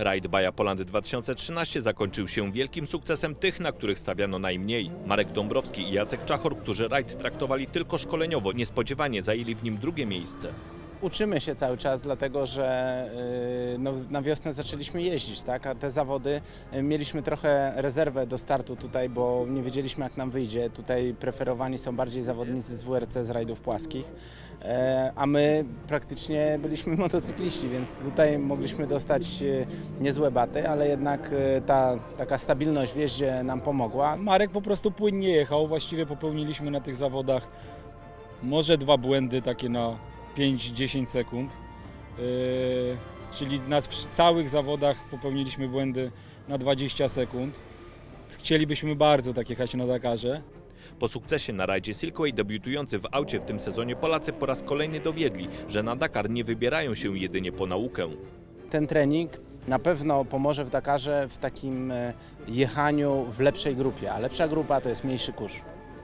Rajd Baja Poland 2013 zakończył się wielkim sukcesem tych, na których stawiano najmniej. Marek Dąbrowski i Jacek Czachor, którzy rajd traktowali tylko szkoleniowo, niespodziewanie zajęli w nim drugie miejsce. Uczymy się cały czas, dlatego że y, no, na wiosnę zaczęliśmy jeździć, tak? a te zawody y, mieliśmy trochę rezerwę do startu tutaj, bo nie wiedzieliśmy jak nam wyjdzie. Tutaj preferowani są bardziej zawodnicy z WRC, z rajdów płaskich, e, a my praktycznie byliśmy motocykliści, więc tutaj mogliśmy dostać y, niezłe baty, ale jednak ta taka stabilność w jeździe nam pomogła. Marek po prostu płynnie jechał. Właściwie popełniliśmy na tych zawodach może dwa błędy takie na 5-10 sekund. Yy, czyli na w całych zawodach popełniliśmy błędy na 20 sekund. Chcielibyśmy bardzo tak jechać na Dakarze. Po sukcesie na rajdzie Silkway debiutujący w aucie w tym sezonie Polacy po raz kolejny dowiedli, że na Dakar nie wybierają się jedynie po naukę. ten trening na pewno pomoże w Dakarze w takim e, jechaniu w lepszej grupie, a lepsza grupa to jest mniejszy kurz.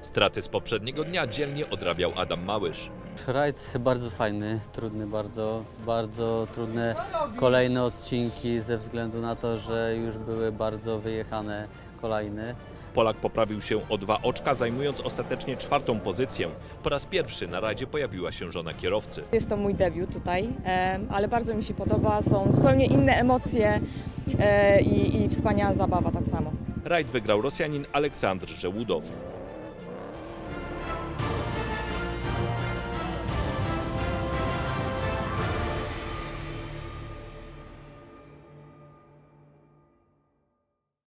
Straty z poprzedniego dnia dzielnie odrabiał Adam Małysz. Rajd bardzo fajny, trudny bardzo, bardzo trudne kolejne odcinki ze względu na to, że już były bardzo wyjechane kolejne. Polak poprawił się o dwa oczka, zajmując ostatecznie czwartą pozycję. Po raz pierwszy na rajdzie pojawiła się żona kierowcy. Jest to mój debiut tutaj, e, ale bardzo mi się podoba. Są zupełnie inne emocje e, i, i wspaniała zabawa tak samo. Rajd wygrał Rosjanin Aleksandr Żełudow.